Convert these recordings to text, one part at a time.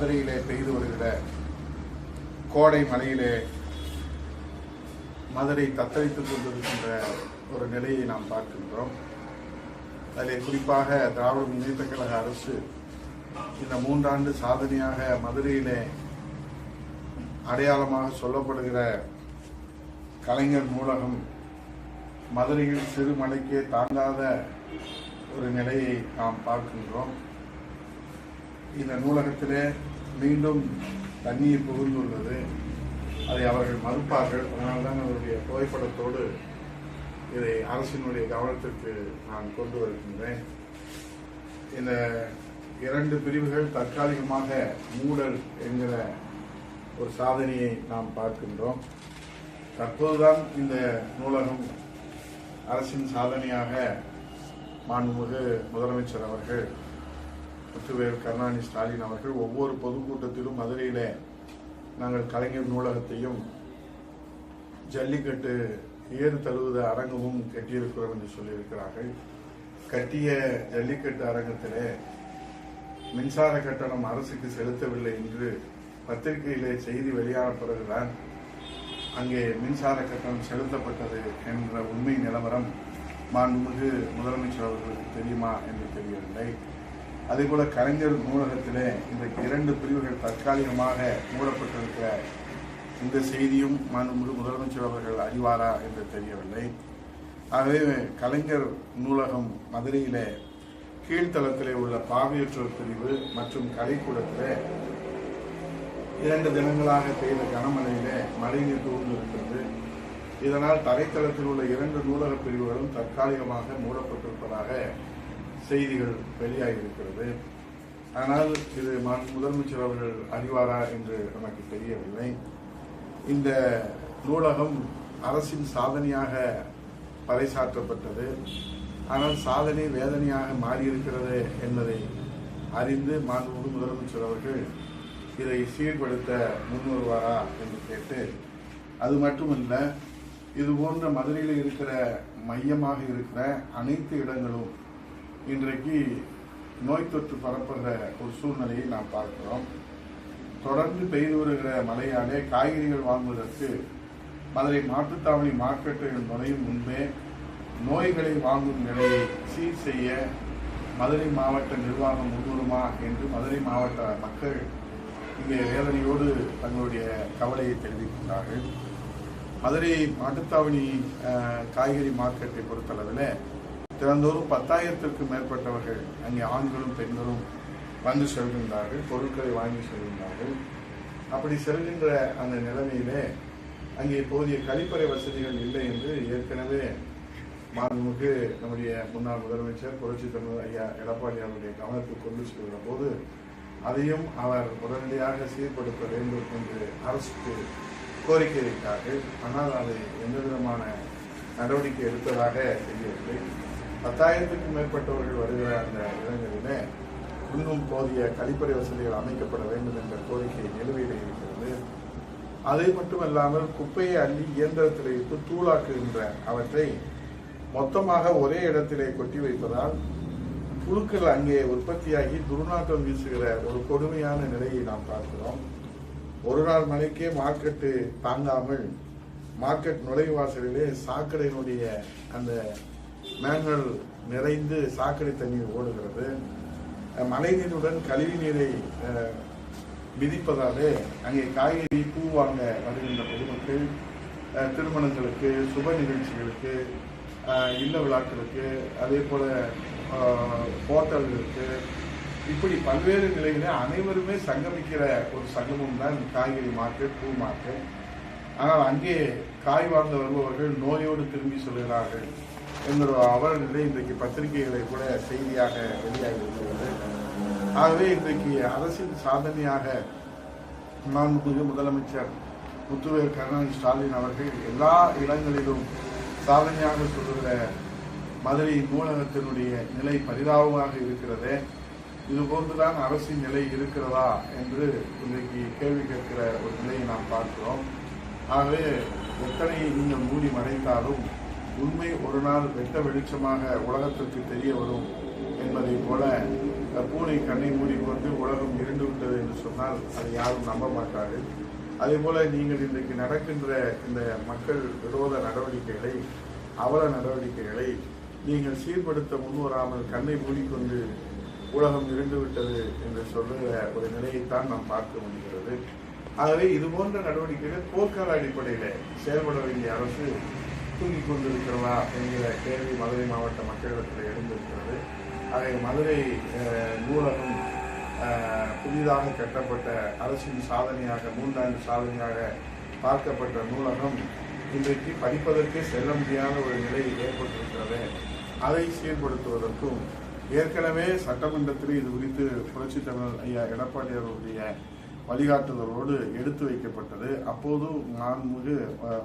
மதுரையிலே பெய்து வருகிற கோடை மழையிலே மதுரை தத்தளித்துக் கொண்டிருக்கின்ற ஒரு நிலையை நாம் பார்க்கின்றோம். அதிலே குறிப்பாக திராவிட முன்னேற்ற கழக அரசு இந்த மூன்றாண்டு சாதனையாக மதுரையிலே அடையாளமாக சொல்லப்படுகிற கலைஞர் நூலகம் மதுரையில் சிறு மலைக்கே தாங்காத ஒரு நிலையை நாம் பார்க்கின்றோம். இந்த நூலகத்திலே மீண்டும் தண்ணீர் புகுந்துள்ளது. அதை அவர்கள் மறுப்பார்கள். அதனால்தான் அவருடைய புகைப்படத்தோடு இதை அரசினுடைய கவனத்திற்கு நான் கொண்டு வருகின்றேன். இந்த இரண்டு பிரிவுகள் தற்காலிகமாக மூடல் என்கிற ஒரு சாதனையை நாம் பார்க்கின்றோம். தற்போதுதான் இந்த நூலகம் அரசின் சாதனையாக மாண்புமிகு முதலமைச்சர் அவர்கள் முத்துவேல் கருணாநிதி ஸ்டாலின் அவர்கள் ஒவ்வொரு பொதுக்கூட்டத்திலும் மதுரையிலே நாங்கள் கலைஞர் நூலகத்தையும் ஜல்லிக்கட்டு ஏறு தழுவுத அரங்கமும் கட்டியிருக்கிறோம் என்று சொல்லியிருக்கிறார்கள். கட்டிய ஜல்லிக்கட்டு அரங்கத்திலே மின்சார கட்டணம் அரசுக்கு செலுத்தவில்லை என்று பத்திரிகையிலே செய்தி வெளியான பிறகுதான் அங்கே மின்சார கட்டணம் செலுத்தப்பட்டது என்ற உண்மை நிலவரம் மாண்புமிகு முதலமைச்சர் அவர்களுக்கு தெரியுமா என்று தெரியவில்லை. அதேபோல கலைஞர் நூலகத்திலே இன்றைக்கு இரண்டு பிரிவுகள் தற்காலிகமாக மூடப்பட்டிருக்கிற இந்த செய்தியும் மாண்புமிகு முதலமைச்சர் அவர்கள் அறிவாரா என்று தெரியவில்லை. ஆகவே கலைஞர் நூலகம் மதுரையிலே கீழ்த்தளத்திலே உள்ள பாவியற்றோர் பிரிவு மற்றும் கலைக்கூடத்தில் இரண்டு தினங்களாக பெய்த கனமழையிலே மழைநீர் தூர்ந்து இருக்கிறது இதனால் தரைத்தளத்தில் உள்ள இரண்டு நூலக பிரிவுகளும் தற்காலிகமாக மூடப்பட்டிருப்பதாக செய்திகள் வெளியாகியிருக்கிறது. ஆனால் இது முதலமைச்சர் அவர்கள் அறிவாரா என்று நமக்கு தெரியவில்லை. இந்த நூலகம் அரசின் சாதனையாக பறைசாற்றப்பட்டது. ஆனால் சாதனை வேதனையாக மாறியிருக்கிறது என்பதை அறிந்து மாண்புமிகு முதலமைச்சர் அவர்கள் இதை சீர்படுத்த முன்வருவாரா என்று கேட்டு அது மட்டுமல்ல இது போன்ற மதுரையில் இருக்கிற மையமாக இருக்கிற அனைத்து இடங்களும் இன்றைக்கு நோய் தொற்று பரப்புகிற ஒரு சூழ்நிலையை நாம் பார்க்கிறோம். தொடர்ந்து பெய்து வருகிற மழையாலே காய்கறிகள் வாங்குவதற்கு மதுரை மாட்டுத்தாவணி மார்க்கெட்டுகள் நுழையும் முன்பே நோய்களை வாங்கும் நிலையை சீர் செய்ய மதுரை மாவட்ட நிர்வாகம் முன்வருமா என்று மதுரை மாவட்ட மக்கள் இங்கே வேதனையோடு தங்களுடைய கவலையை தெரிவிக்கின்றார்கள். மதுரை மாட்டுத்தாவணி காய்கறி மார்க்கெட்டை பொறுத்தளவில் தினந்தோறும் பத்தாயிரத்திற்கு மேற்பட்டவர்கள் அங்கே ஆண்களும் பெண்களும் வந்து செல்கின்றார்கள் பொருட்களை வாங்கி செல்கின்றார்கள். அப்படி செல்கின்ற அந்த நிலைமையிலே அங்கே போதிய கழிப்பறை வசதிகள் இல்லை என்று ஏற்கனவே மாண்புமிகு நம்முடைய முன்னாள் முதலமைச்சர் புரட்சி தமிழர் ஐயா எடப்பாடி அவருடைய கவனத்தில் கொண்டு செல்கிற போது அதையும் அவர் உடனடியாக சீர்படுத்த வேண்டும் என்று அரசுக்கு கோரிக்கை வைத்தார்கள். ஆனால் அது எந்த விதமான நடவடிக்கை எடுத்ததாக தெரியவில்லை. பத்தாயிரத்துக்கும் மேற்பட்டவர்கள் வருகிற அந்த இடங்களிலே இன்னும் போதிய கழிப்பறை வசதிகள் அமைக்கப்பட வேண்டும் என்ற கோரிக்கை நிலுவையில் இருக்கிறது. அது மட்டுமல்லாமல் குப்பையை அள்ளி இயந்திரத்தில் இட்டு தூளாக்குகின்ற அவற்றை மொத்தமாக ஒரே இடத்திலே கொட்டி வைப்பதால் புழுக்கள் அங்கே உற்பத்தியாகி துர்நாற்றம் வீசுகிற ஒரு கொடுமையான நிலையை நாம் பார்க்கிறோம். ஒரு நாள் மழைக்கே மார்க்கெட்டு தாங்காமல் மார்க்கெட் நுழைவாசலிலே சாக்கடையினுடைய அந்த மேன்கள் நிறைந்து சாக்கடை தண்ணீர் ஓடுகிறது. மழைநீருடன் கழிவு நீரை மிதிப்பதாலே அங்கே காய்கறி பூ வாங்க வருகின்ற பொதுமக்கள் திருமணங்களுக்கு சுப நிகழ்ச்சிகளுக்கு இல்ல விழாக்களுக்கு அதே போல ஹோட்டல்களுக்கு இப்படி பல்வேறு நிலைகளில் அனைவருமே சங்கமிக்கிற ஒரு சங்கமம் தான் காய்கறி மார்க்கெட் பூ மார்க்கெட் ஆனால் அங்கே காய் வாழ்ந்து வருபவர்கள் நோயோடு திரும்பி சொல்கிறார்கள். என்கிற அவல நிலை இன்றைக்கு பத்திரிகைகளை கூட செய்தியாக வெளியாகி இருக்கிறது ஆகவே இன்றைக்கு அரசின் சாதனையாக மாண்புமிகு முதலமைச்சர் முத்துவேல் கருணாநிதி ஸ்டாலின் அவர்கள் எல்லா இடங்களிலும் சாதனையாக சொல்லுகிற மதுரை நூலகத்தினுடைய நிலை பரிதாபமாக இருக்கிறது. இது போன்றுதான் அரசின் நிலை இருக்கிறதா என்று இன்றைக்கு கேள்வி கேட்கிற ஒரு நிலையை நாம் பார்க்கிறோம். ஆகவே எத்தனை நீங்கள் மூடி மறைந்தாலும் உண்மை ஒரு நாள் வெட்ட வெளிச்சமாக உலகத்திற்கு தெரிய வரும் என்பதை போல பூனை கண்ணை மூடிக்கொண்டு உலகம் இருண்டு விட்டது என்று சொன்னால் அதை யாரும் நம்ப மாட்டார்கள். அதே போல நீங்கள் இன்றைக்கு நடக்கின்ற இந்த மக்கள் விரோத நடவடிக்கைகளை அவல நடவடிக்கைகளை நீங்கள் சீர்படுத்த முன்வராமல் கண்ணை மூடிக்கொண்டு உலகம் இருண்டு விட்டது என்று சொல்லுகிற ஒரு நிலையைத்தான் நாம் பார்க்க முடிகிறது. ஆகவே இது போன்ற நடவடிக்கைகள் போர்க்கால அடிப்படையில் செயல்பட வேண்டிய அரசு தூங்கிக் கொண்டிருக்கிறதா என்கிற கேள்வி மதுரை மாவட்ட மக்களிடத்தில் எழுந்திருக்கிறது. அதை மதுரை நூலகம் புதிதாக கட்டப்பட்ட அரசின் சாதனையாக மூன்றாண்டு சாதனையாக பார்க்கப்பட்ட நூலகம் இன்றைக்கு படிப்பதற்கே செல்ல முடியாத ஒரு நிலை ஏற்பட்டிருக்கிறது. அதை சீர்படுத்துவதற்கும் ஏற்கனவே சட்டமன்றத்தில் இது குறித்து புரட்சித் தமிழர் ஐயா எடப்பாடி அவர்களுடைய வழிகாட்டுதலோடு எடுத்து வைக்கப்பட்டது. அப்போது மாண்புமிகு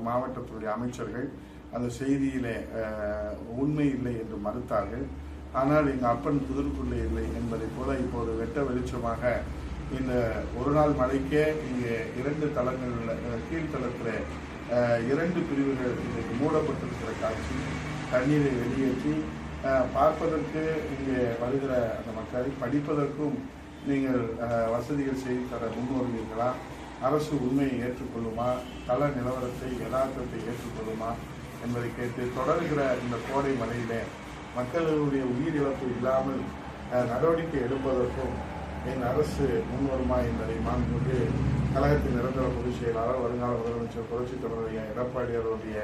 மாவட்டத்துடைய அமைச்சர்கள் அந்த செய்தியிலே உண்மை இல்லை என்று மறுத்தார்கள். ஆனால் எங்கள் அப்பன் புதருக்குள்ளே இல்லை என்பதை போல இப்போது வெட்ட வெளிச்சமாக இந்த ஒரு நாள் மழைக்கே இங்கே இரண்டு தளங்களில் கீழ்த்தளத்தில் இரண்டு பிரிவுகள் இன்றைக்கு மூடப்பட்டிருக்கிற காட்சி தண்ணீரை வெளியேற்றி பார்ப்பதற்கு இங்கே வருகிற அந்த மக்களை படிப்பதற்கும் நீங்கள் வசதிகள் செய்து தர முன்வருவீர்களா? அரசு உண்மையை ஏற்றுக்கொள்ளுமா? தள நிலவரத்தை யதார்த்தத்தை ஏற்றுக்கொள்ளுமா? என்பதை கேட்டு தொடர்கிற இந்த கோடை மழையிலே மக்களுடைய உயிரிழப்பு இல்லாமல் நடவடிக்கை எடுப்பதற்கும் என் அரசு முன்வருமா என்பதை மாண்புமிகு கழகத்தின் நிரந்தர பொதுச் செயலாளர் வருங்கால முதலமைச்சர் புரட்சித் தலைவருடைய எடப்பாடி அவருடைய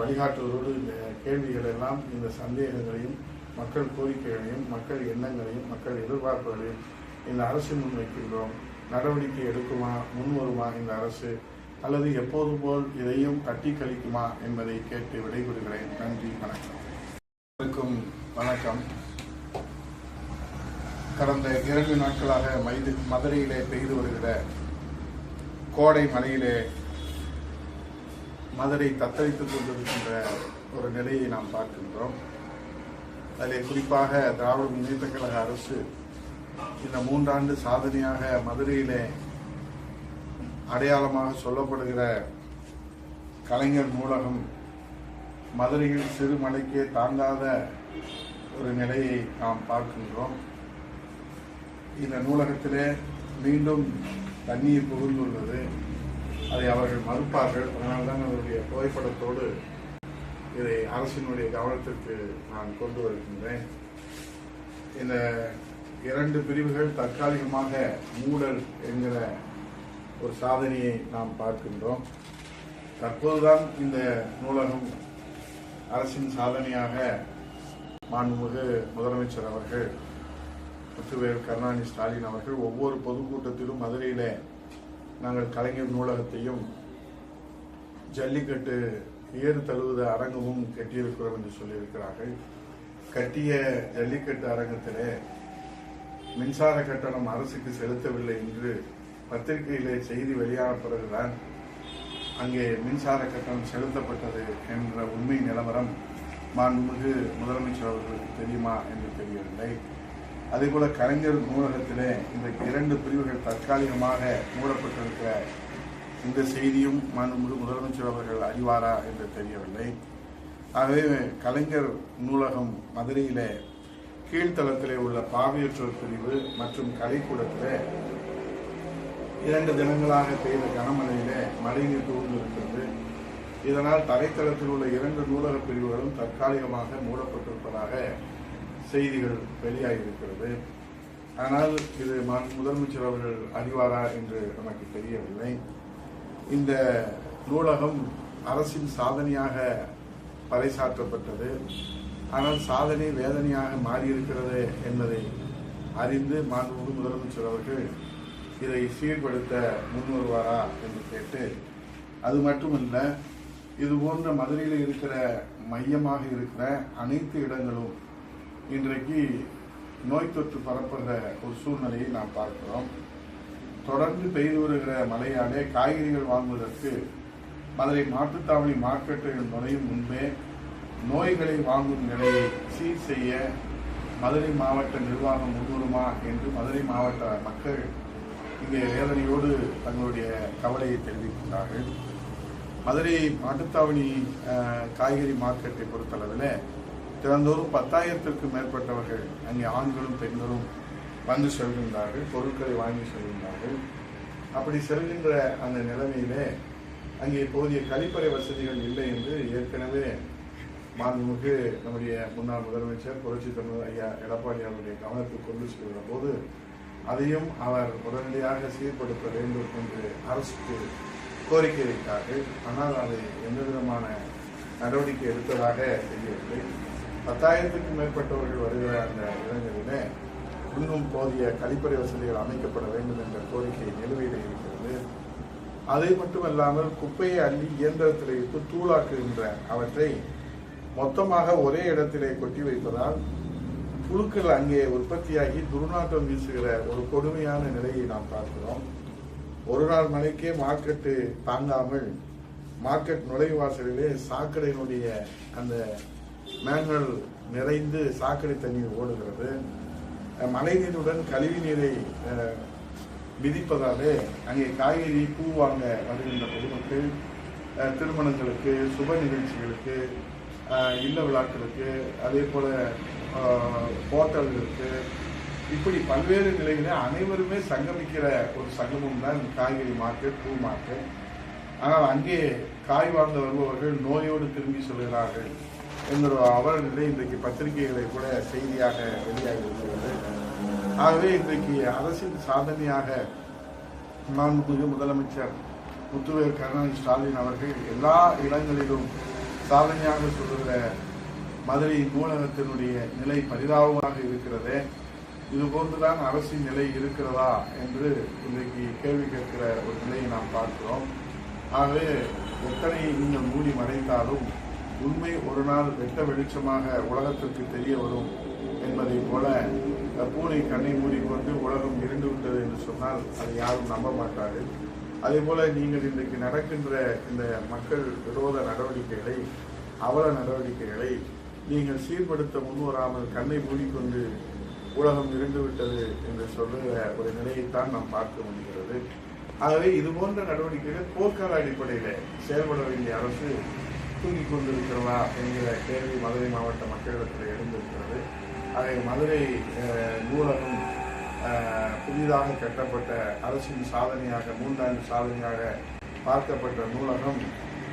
வழிகாட்டுதலோடு இந்த கேள்விகள் எல்லாம் இந்த சந்தேகங்களையும் மக்கள் கோரிக்கைகளையும் மக்கள் எண்ணங்களையும் மக்கள் எதிர்பார்ப்புகளையும் இந்த அரசு முன்வைக்கின்றோம். நடவடிக்கை எடுக்குமா முன்வருமா இந்த அரசு? அல்லது எப்போது போல் இதையும் தட்டி கழிக்குமா என்பதை கேட்டு விடைபெறுகிறேன். நன்றி வணக்கம். அனைவருக்கும் வணக்கம். கடந்த இரண்டு நாட்களாக மைது மதுரையிலே பெய்து வருகிற கோடை மழையிலே மதுரை தத்தளித்துக் கொண்டிருக்கின்ற ஒரு நிலையை நாம் பார்க்கின்றோம். அதில் குறிப்பாக திராவிட முன்னேற்ற கழக அரசு இந்த மூன்றாண்டு சாதனையாக மதுரையிலே அடையாளமாக சொல்லப்படுகிற கலைஞர் நூலகம் மதுரையில் சிறுமலைக்கே தாங்காத ஒரு நிலையை நாம் பார்க்கின்றோம். இந்த நூலகத்திலே மீண்டும் தண்ணீர் புகுந்துள்ளது. அதை அவர்கள் மறுப்பார்கள். அதனால்தான் அவருடைய புகைப்படத்தோடு இதை அரசினுடைய கவனத்திற்கு நான் கொண்டு வருகின்றேன். இந்த இரண்டு பிரிவுகள் தற்காலிகமாக மூடல் என்கிற ஒரு சாதனையை நாம் பார்க்கின்றோம். தற்போதுதான் இந்த நூலகம் அரசின் சாதனையாக மாண்புமிகு முதலமைச்சர் அவர்கள் முத்துவேல் கருணாநிதி ஸ்டாலின் அவர்கள் ஒவ்வொரு பொதுக்கூட்டத்திலும் மதுரையில் நாங்கள் கலைஞர் நூலகத்தையும் ஜல்லிக்கட்டு ஏறு தழுவுத அரங்கமும் கட்டியிருக்கிறோம் என்று சொல்லியிருக்கிறார்கள். கட்டிய ஜல்லிக்கட்டு அரங்கத்திலே மின்சார கட்டணம் அரசுக்கு செலுத்தவில்லை என்று பத்திரிகையிலே செய்தி வெளியான பிறகுதான் அங்கே மின்சார கட்டணம் செலுத்தப்பட்டது என்ற உண்மை நிலவரம் மாண்புமிகு முதலமைச்சர் அவர்களுக்கு தெரியுமா என்று தெரியவில்லை. அதேபோல கலைஞர் நூலகத்திலே இன்றைக்கு இரண்டு பிரிவுகள் தற்காலிகமாக மூடப்பட்டிருக்கிற இந்த செய்தியும் மாண்புமிகு முதலமைச்சர் அவர்கள் அறிவாரா என்று தெரியவில்லை. ஆகவே கலைஞர் நூலகம் மதுரையிலே கீழ்த்தளத்திலே உள்ள பாவியற்றோர் பிரிவு மற்றும் கலைக்கூடத்திலே இரண்டு தினங்களாக பெய்த கனமழையிலே மழைநீர் புகுந்திருக்கிறது இதனால் தரைத்தளத்தில் உள்ள இரண்டு நூலக பிரிவுகளும் தற்காலிகமாக மூடப்பட்டிருப்பதாக செய்திகள் வெளியாகியிருக்கிறது. ஆனால் இது முதலமைச்சர் அவர்கள் அறிவாரா என்று நமக்கு தெரியவில்லை. இந்த நூலகம் அரசின் சாதனையாக பறைசாற்றப்பட்டது. ஆனால் சாதனை வேதனையாக மாறியிருக்கிறது என்பதை அறிந்து மாண்புமிகு முதலமைச்சர் அவர்கள் இதை சீர்படுத்த முன்வருவாரா என்று கேட்டு அது மட்டுமல்ல இது போன்ற மதுரையில் இருக்கிற மையமாக இருக்கிற அனைத்து இடங்களும் இன்றைக்கு நோய் தொற்று பரப்புகிற ஒரு சூழ்நிலையை நாம் பார்க்கிறோம். தொடர்ந்து பெய்து வருகிற மழையாலே காய்கறிகள் வாங்குவதற்கு மதுரை மாட்டுத்தாவணி மார்க்கெட்டுகள் நுழையும் முன்பே நோய்களை வாங்கும் நிலையை சீர் செய்ய மதுரை மாவட்ட நிர்வாகம் முன்வருமா என்று மதுரை மாவட்ட மக்கள் இங்கே வேதனையோடு தங்களுடைய கவலையை தெரிவிக்கின்றார்கள். மதுரை மாட்டுத்தாவணி காய்கறி மார்க்கெட்டை பொறுத்தளவில் தினந்தோறும் பத்தாயிரத்திற்கும் மேற்பட்டவர்கள் அங்கே ஆண்களும் பெண்களும் வந்து செல்கின்றார்கள் பொருட்களை வாங்கி செல்கின்றார்கள். அப்படி செல்கின்ற அந்த நிலைமையிலே அங்கே போதிய கழிப்பறை வசதிகள் இல்லை என்று ஏற்கனவே மாண்புமிகு நம்முடைய முன்னாள் முதலமைச்சர் புரட்சி தமிழர் ஐயா எடப்பாடி அவருடைய கவனத்துக்கு கொண்டு செல்கிற போது அதையும் அவர் உடனடியாக சீர்படுத்த வேண்டும் என்று அரசுக்கு கோரிக்கை வைத்தார்கள். ஆனால் அது எந்த விதமான நடவடிக்கை எடுத்ததாக தெரியவில்லை. பத்தாயிரத்துக்கும் மேற்பட்டவர்கள் வருகிற அந்த இடங்களிலே இன்னும் போதிய கழிப்பறை வசதிகள் அமைக்கப்பட வேண்டும் என்ற கோரிக்கை நிலுவையில் இருக்கிறது. அதை மட்டுமல்லாமல் குப்பையை அள்ளி இயந்திரத்தில் இட்டு தூளாக்குகின்ற அவற்றை மொத்தமாக ஒரே இடத்திலே கொட்டி வைப்பதால் புழுக்கள் அங்கே உற்பத்தியாகி துர்நாற்றம் வீசுகிற ஒரு கொடுமையான நிலையை நாம் பார்க்கிறோம். ஒரு நாள் மழைக்கே மார்க்கெட்டு தாங்காமல் மார்க்கெட் நுழைவாசலிலே சாக்கடையினுடைய அந்த மேன்கள் நிறைந்து சாக்கடை தண்ணீர் ஓடுகிறது. மழை நீருடன் கழிவு நீரை மிதிப்பதாலே அங்கே காய்கறி பூ வாங்க வருகின்ற பொதுமக்கள் திருமணங்களுக்கு சுப நிகழ்ச்சிகளுக்கு இல்ல விழாக்களுக்கு அதே போல ஹோட்டல் இருக்குது இப்படி பல்வேறு நிலைகளில் அனைவருமே சங்கமிக்கிற ஒரு சங்கமம் தான் காய்கறி மார்க்கெட் பூ மார்க்கெட். ஆனால் அங்கே காய் வாங்க வருபவர்கள் நோயோடு திரும்பி சொல்கிறார்கள் என்கிற அவர்களிடையே இன்றைக்கு பத்திரிகைகளை கூட செய்தியாக வெளியாகி இருக்கிறது ஆகவே இன்றைக்கு அரசின் சாதனையாக மாண்புமிகு முதலமைச்சர் முத்துவேல் கருணாநிதி ஸ்டாலின் அவர்கள் எல்லா இடங்களிலும் சாதனையாக சொல்லுகிற மதுரை நூலகத்தினுடைய நிலை பரிதாபமாக இருக்கிறது இது போன்றுதான் அரசின் நிலை இருக்கிறதா என்று இன்றைக்கு கேள்வி கேட்கிற ஒரு நிலையை நாம் பார்க்கிறோம். ஆகவே எத்தனை நீங்கள் மூடி மறைந்தாலும் உண்மை ஒரு நாள் வெட்ட வெளிச்சமாக உலகத்திற்கு தெரிய வரும் என்பதை போல பூனை கண்ணை மூடிக்கொண்டு உலகம் இருண்டு விட்டது என்று சொன்னால் அதை யாரும் நம்ப மாட்டார்கள். அதே போல நீங்கள் இன்றைக்கு நடக்கின்ற இந்த மக்கள் விரோத நடவடிக்கைகளை அவல நடவடிக்கைகளை நீங்கள் சீர்படுத்த முன்வராமல் கண்ணை மூடிக்கொண்டு உலகம் இருந்துவிட்டது என்று சொல்லுகிற ஒரு நிலையைத்தான் நாம் பார்க்க முடிகிறது. ஆகவே இது போன்ற நடவடிக்கைகள் போர்க்கால அடிப்படையில் செயல்பட வேண்டிய அரசு தூங்கிக் கொண்டிருக்கிறதா என்கிற கேள்வி மதுரை மாவட்ட மக்களிடத்தில் எழுந்திருக்கிறது. அதை மதுரை நூலகம் புதிதாக கட்டப்பட்ட அரசின் சாதனையாக மூன்றாண்டு சாதனையாக பார்க்கப்பட்ட நூலகம்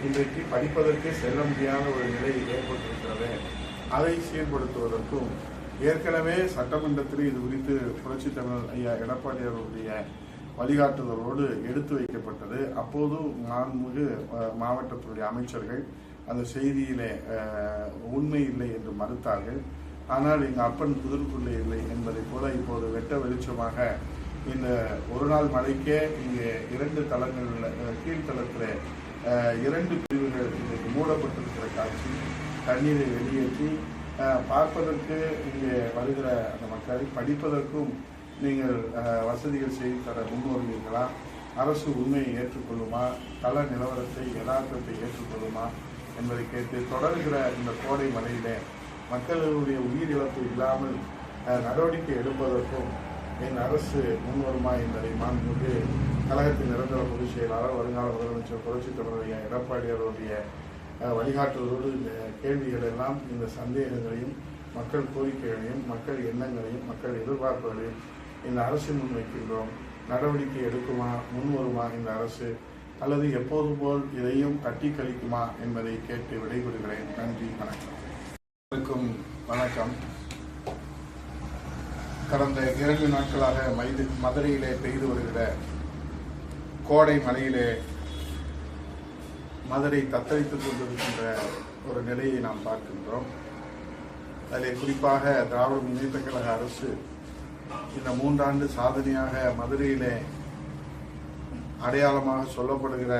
இன்றைக்கு படிப்பதற்கே செல்ல முடியாத ஒரு நிலை ஏற்பட்டிருக்கிறது. அதை சீர்படுத்துவதற்கும் ஏற்கனவே சட்டமன்றத்தில் இது குறித்து புரட்சி தமிழர் ஐயா எடப்பாடி அவர்களுடைய வழிகாட்டுதலோடு எடுத்து வைக்கப்பட்டது. அப்போது மாண்புமிகு அஹ், மாவட்டத்துடைய அமைச்சர்கள் அந்த செய்தியிலே உண்மை இல்லை என்று மறுத்தார்கள். ஆனால் எங்கள் அப்பன் புதற்குள்ளே இல்லை என்பதை போல இப்போது வெட்ட வெளிச்சமாக இந்த ஒரு நாள் மழைக்கே இங்கே இரண்டு தளங்களில் கீழ்த்தளத்தில் இரண்டு பிரிவுகள் இன்றைக்கு மூடப்பட்டிருக்கிற காட்சி. தண்ணீரை வெளியேற்றி பார்ப்பதற்கு இங்கே வருகிற அந்த மக்களை படிப்பதற்கும் நீங்கள் வசதிகள் செய்து தர முன்வருவீர்களா? அரசு உண்மையை ஏற்றுக்கொள்ளுமா? தள நிலவரத்தை யதார்த்தத்தை ஏற்றுக்கொள்ளுமா? என்பதை கேட்டு தொடர்கிற இந்த கோடை மழையிலே மக்களுடைய உயிரிழப்பு இல்லாமல் நடவடிக்கை எடுப்பதற்கும் என் அரசு முன்வருமா என்பதை மாண்புமிகு கழகத்தின் நிரந்தர பொதுச் செயலாளர் வருங்கால முதலமைச்சர் புரட்சித் தமிழக எடப்பாடி அவருடைய வழிகாட்டுவதோடு இந்த கேள்விகள் எல்லாம் இந்த சந்தேகங்களையும் மக்கள் கோரிக்கைகளையும் மக்கள் எண்ணங்களையும் மக்கள் எதிர்பார்ப்புகளையும் இந்த அரசு முன்வைக்கின்றோம். நடவடிக்கை எடுக்குமா முன்வருமா இந்த அரசு? அல்லது எப்போது போல் இதையும் தட்டி கழிக்குமா என்பதை கேட்டு விடைபெறுகிறேன். நன்றி வணக்கம். இருக்கும் வணக்கம். கடந்த இரண்டு நாட்களாக மைது மதுரையிலே பெய்து வருகிற கோடை மழையிலே மதுரை தத்தளித்துக் கொண்டிருக்கின்ற ஒரு நிலையை நாம் பார்க்கின்றோம். அதில் குறிப்பாக திராவிட முன்னேற்ற கழக அரசு இந்த மூன்றாண்டு சாதனையாக மதுரையிலே அடையாளமாக சொல்லப்படுகிற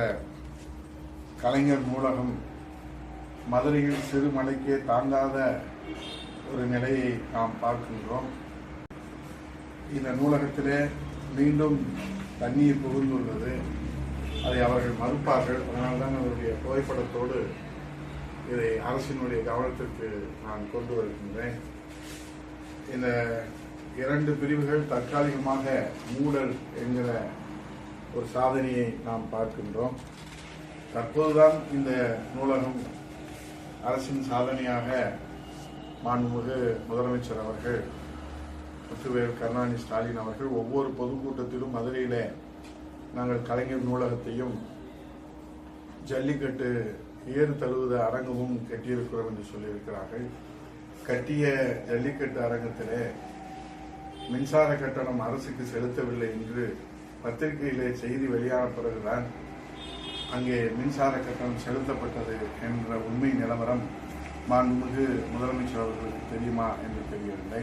கலைஞர் நூலகம் மதுரையில் சிறு மலைக்கே தாங்காத ஒரு நிலையை நாம் பார்க்கின்றோம். இந்த நூலகத்திலே மீண்டும் தண்ணீர் புகுந்துள்ளது. அதை அவர்கள் மறுப்பார்கள். அதனால்தான் அவருடைய புகைப்படத்தோடு இதை அரசினுடைய கவனத்திற்கு நான் கொண்டு வருகின்றேன். இந்த இரண்டு பிரிவுகள் தற்காலிகமாக மூடல் என்கிற ஒரு சாதனையை நாம் பார்க்கின்றோம். தற்போதுதான் இந்த நூலகம் அரசின் சாதனையாக மாண்புமிகு முதலமைச்சர் அவர்கள் முத்துவேல் கருணாநிதி ஸ்டாலின் அவர்கள் ஒவ்வொரு பொதுக்கூட்டத்திலும் மதுரையிலே நாங்கள் கலைஞர் நூலகத்தையும் ஜல்லிக்கட்டு ஏறு தழுவுத அரங்கமும் கட்டியிருக்கிறோம் என்று சொல்லியிருக்கிறார்கள். கட்டிய ஜல்லிக்கட்டு அரங்கத்திலே மின்சார கட்டணம் அரசுக்கு செலுத்தவில்லை என்று பத்திரிகையிலே செய்தி வெளியான பிறகுதான் அங்கே மின்சார கட்டணம் செலுத்தப்பட்டது என்ற உண்மை நிலவரம் மாண்புமிகு முதலமைச்சர் அவர்களுக்கு தெரியுமா என்று தெரியவில்லை.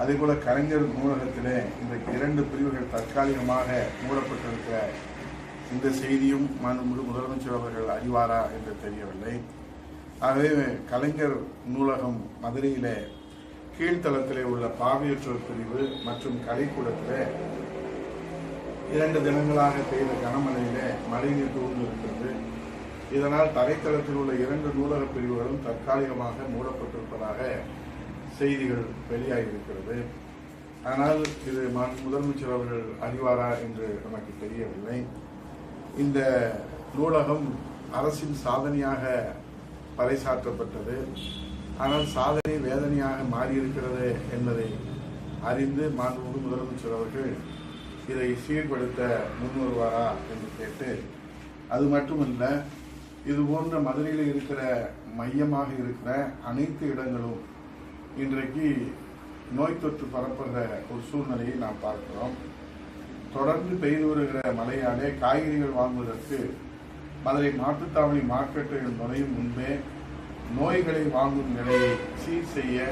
அதேபோல கலைஞர் நூலகத்திலே இன்றைக்கு இரண்டு பிரிவுகள் தற்காலிகமாக மூடப்பட்டிருக்கிற இந்த செய்தியும் மாண்புமிகு முதலமைச்சர் அவர்கள் அறிவாரா என்று தெரியவில்லை. ஆகவே கலைஞர் நூலகம் மதுரையிலே கீழ்த்தளத்திலே உள்ள பாவியற்றோர் பிரிவு மற்றும் கலைக்கூடத்திலே இரண்டு தினங்களாக பெய்த கனமழையிலே மழைநீர் தூர்ந்து இருக்கிறது இதனால் தரைத்தளத்தில் உள்ள இரண்டு நூலக பிரிவுகளும் தற்காலிகமாக மூடப்பட்டிருப்பதாக செய்திகள் வெளியாகியிருக்கிறது. ஆனால் இது மா- முதலமைச்சர் அவர்கள் அறிவாரா என்று நமக்கு தெரியவில்லை. இந்த நூலகம் அரசின் சாதனையாக பறைசாற்றப்பட்டது. ஆனால் சாதனை வேதனையாக மாறியிருக்கிறது என்பதை அறிந்து மாண்புமிகு முதலமைச்சர் அவர்கள் இதை சீர்படுத்த முன்வருவாரா என்று கேட்டு அது மட்டுமல்ல இது போன்ற மதுரையில் இருக்கிற மையமாக இருக்கிற அனைத்து இடங்களும் இன்றைக்கு நோய் தொற்று பரப்புகிற ஒரு சூழ்நிலையை நாம் பார்க்கிறோம். தொடர்ந்து பெய்து வருகிற மழையாலே காய்கறிகள் வாங்குவதற்கு மதுரை மாட்டுத்தாவணி மார்க்கெட்டுகள் நுழையும் முன்பே நோய்களை வாங்கும் நிலையை சீர் செய்ய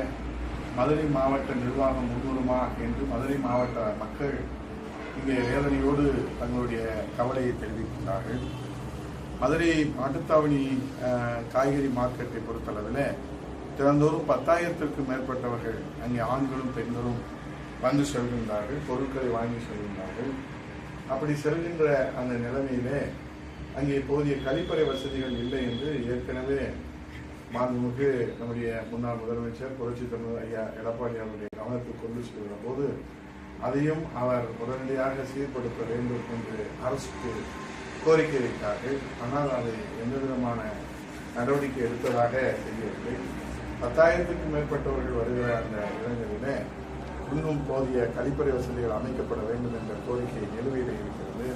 மதுரை மாவட்ட நிர்வாகம் முன்வருமா என்று மதுரை மாவட்ட மக்கள் இங்கே வேதனையோடு தங்களுடைய கவலையை தெரிவிக்கிறார்கள். மதுரை மாட்டுத்தாவணி காய்கறி மார்க்கெட்டை பொறுத்தளவில் தினந்தோறும் பத்தாயிரத்திற்கும் மேற்பட்டவர்கள் அங்கே ஆண்களும் பெண்களும் வந்து செல்கின்றார்கள் பொருட்களை வாங்கி செல்கின்றார்கள். அப்படி செல்கின்ற அந்த நிலைமையிலே அங்கே போதிய கழிப்பறை வசதிகள் இல்லை என்று ஏற்கனவே மாண்புமிகு நம்முடைய முன்னாள் முதலமைச்சர் புரட்சி தமிழர் ஐயா எடப்பாடி அவருடைய கவனத்துக்கு கொண்டு செல்கிற போது அதையும் அவர் உடனடியாக சீர்படுத்த வேண்டும் என்று அரசுக்கு கோரிக்கை வைத்தார்கள். ஆனால் அதை எந்த விதமான நடவடிக்கை எடுத்ததாக தெரியவில்லை. பத்தாயிரத்துக்கும் மேற்பட்டவர்கள் வருகிற அந்த இடங்களிலே இன்னும் போதிய கழிப்பறை வசதிகள் அமைக்கப்பட வேண்டும் என்ற கோரிக்கை நிலுவையில் இருக்கிறது.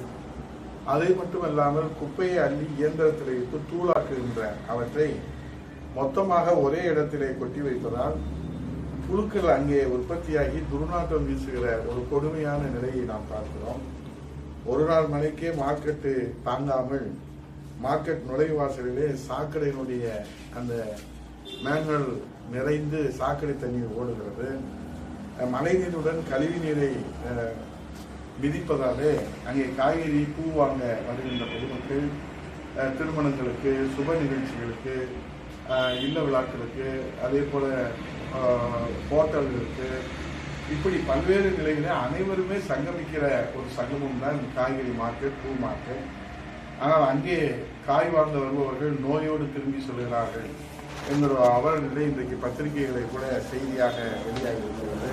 அதை மட்டுமல்லாமல் குப்பையை அள்ளி இயந்திரத்தில் இட்டு தூளாக்குகின்ற அவற்றை மொத்தமாக ஒரே இடத்திலே கொட்டி வைப்பதால் புழுக்கள் அங்கே உற்பத்தியாகி துர்நாற்றம் வீசுகிற ஒரு கொடுமையான நிலையை நாம் பார்க்கிறோம். ஒரு நாள் மணிக்கே மார்க்கெட்டு தாங்காமல் மார்க்கெட் நுழைவாசலிலே சாக்கடையினுடைய அந்த மேன்கள் நிறைந்து சாக்கடை தண்ணீர் ஓடுகிறது. மழைநீருடன் கழிவு நீரை மிதிப்பதாலே அங்கே காய்கறி பூ வாங்க வருகின்ற பொதுமக்கள் திருமணங்களுக்கு சுப நிகழ்ச்சிகளுக்கு இல்ல விழாக்களுக்கு அதே போல ஹோட்டல்களுக்கு இப்படி பல்வேறு நிலைகளில் அனைவருமே சங்கமிக்கிற ஒரு சங்கமம் தான் காய்கறி மார்க்கெட் பூ மார்க்கெட் ஆனால் அங்கே காய் வாழ்ந்து வருபவர்கள் நோயோடு திரும்பி சொல்கிறார்கள். என்கிற அவல நிலை இன்றைக்கு பத்திரிகைகளை கூட செய்தியாக வெளியாகி இருக்கிறது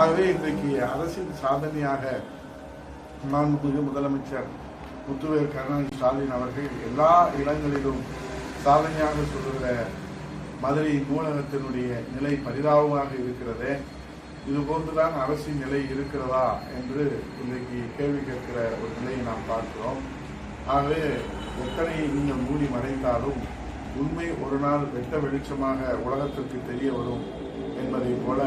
ஆகவே இன்றைக்கு அரசின் சாதனையாக மாண்புமிகு முதலமைச்சர் முத்துவேல் கருணாநிதி ஸ்டாலின் அவர்கள் எல்லா இடங்களிலும் சாதனையாக சொல்லுகிற மதுரை நூலகத்தினுடைய நிலை பரிதாபமாக இருக்கிறது. இது போன்றுதான் அரசின் நிலை இருக்கிறதா என்று இன்றைக்கு கேள்வி கேட்கிற ஒரு நிலையை நாம் பார்க்கிறோம். ஆகவே எத்தனை நீங்கள் மூடி மறைந்தாலும் உண்மை ஒரு நாள் வெட்ட வெளிச்சமாக உலகத்திற்கு தெரிய வரும் என்பதை போல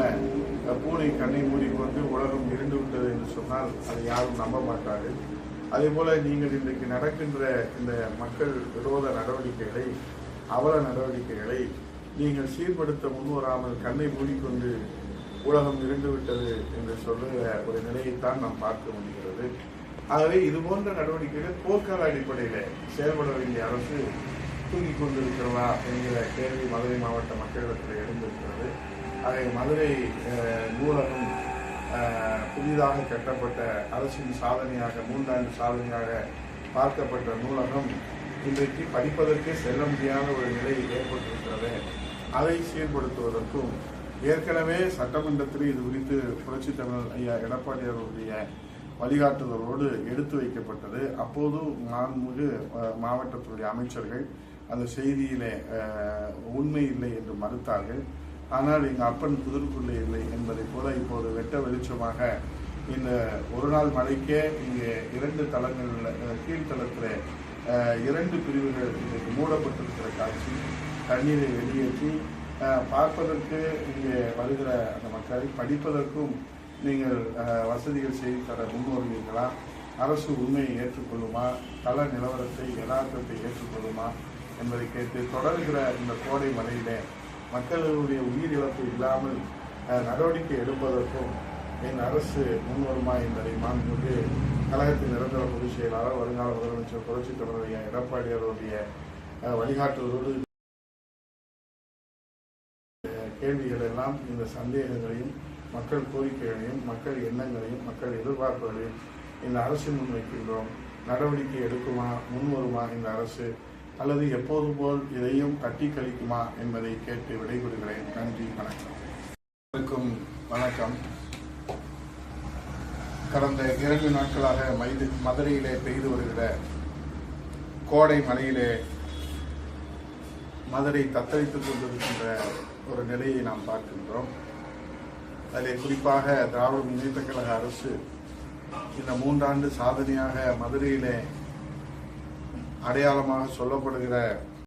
பூனை கண்ணை மூடிக்கொண்டு உலகம் இருண்டு விட்டது என்று சொன்னால் அதை யாரும் நம்ப மாட்டார்கள். அதே போல நீங்கள் இன்றைக்கு நடக்கின்ற இந்த மக்கள் விரோத நடவடிக்கைகளை அவல நடவடிக்கைகளை நீங்கள் சீர்படுத்த முன்வராமல் கண்ணை மூடிக்கொண்டு உலகம் இருண்டு விட்டது என்று சொல்லுகிற ஒரு நிலையைத்தான் நாம் பார்க்க முடிகிறது. ஆகவே இது போன்ற நடவடிக்கைகள் போர்க்கால அடிப்படையில் செயல்பட வேண்டிய அரசு தூங்கிக் கொண்டிருக்கிறதா என்கிற கேள்வி மதுரை மாவட்ட மக்களிடத்தில் எழுந்திருக்கிறது. அதை மதுரை நூலகம் புதிதாக கட்டப்பட்ட அரசின் சாதனையாக மூன்றாண்டு சாதனையாக பார்க்கப்பட்ட நூலகம் இன்றைக்கு படிப்பதற்கே செல்ல முடியாத ஒரு நிலை ஏற்பட்டிருக்கிறது. அதை சீர்படுத்துவதற்கும் ஏற்கனவே சட்டமன்றத்தில் இது குறித்து புரட்சி தமிழ் ஐயா எடப்பாடி அவர்களுடைய வழிகாட்டுதலோடு எடுத்து வைக்கப்பட்டது. அப்போது மாண்புமிகு மாவட்டத்தினுடைய மாவட்டத்துடைய அமைச்சர்கள் அந்த செய்தியிலே உண்மை இல்லை என்று மறுத்தார்கள். ஆனால் எங்கள் அப்பன் புதருக்குள்ளே இல்லை என்பதை போல இப்போது வெட்ட வெளிச்சமாக இந்த ஒரு நாள் மழைக்கே இங்கே இரண்டு தளங்களில் கீழ்த்தளத்தில் இரண்டு பிரிவுகள் இன்றைக்கு மூடப்பட்டிருக்கிற காட்சி. தண்ணீரை வெளியேற்றி பார்ப்பதற்கு இங்கே வருகிற அந்த மக்களை படிப்பதற்கும் நீங்கள் வசதிகள் செய்து தர முன்வருவீர்களா? அரசு உண்மையை ஏற்றுக்கொள்ளுமா? தள நிலவரத்தை யதார்த்தத்தை ஏற்றுக்கொள்ளுமா? என்பதை கேட்டு தொடர்கிற இந்த கோடை மழையிலே மக்களுடைய உயிரிழப்பு இல்லாமல் நடவடிக்கை எடுப்பதற்கும் என் அரசு முன்வருமா என்பதை மாண்புமிகு கழகத்தின் நிரந்தர பொதுச் செயலாளர் வருங்கால முதலமைச்சர் புரட்சி தொடர்புடைய எடப்பாடி அவருடைய அஹ், கேள்விகள் எல்லாம் இந்த சந்தேகங்களையும் மக்கள் கோரிக்கைகளையும் மக்கள் எண்ணங்களையும் மக்கள் எதிர்பார்ப்புகளையும் இந்த அரசு முன்வைக்கின்றோம். நடவடிக்கை எடுக்குமா முன்வருமா இந்த அரசு அல்லது எப்போது போல் இதையும் தட்டி கழிக்குமா என்பதை கேட்டு விடைபெறுகிறேன். நன்றி வணக்கம். அனைவருக்கும் வணக்கம். கடந்த இரண்டு நாட்களாக மைது மதுரையிலே பெய்து வருகிற கோடை மழையிலே மதுரை தத்தளித்துக் கொண்டிருக்கின்ற ஒரு நிலையை நாம் பார்க்கின்றோம். அதில் குறிப்பாக திராவிட முன்னேற்ற கழக அரசு இந்த மூன்றாண்டு சாதனையாக மதுரையிலே அடையாளமாக சொல்லப்படுகிற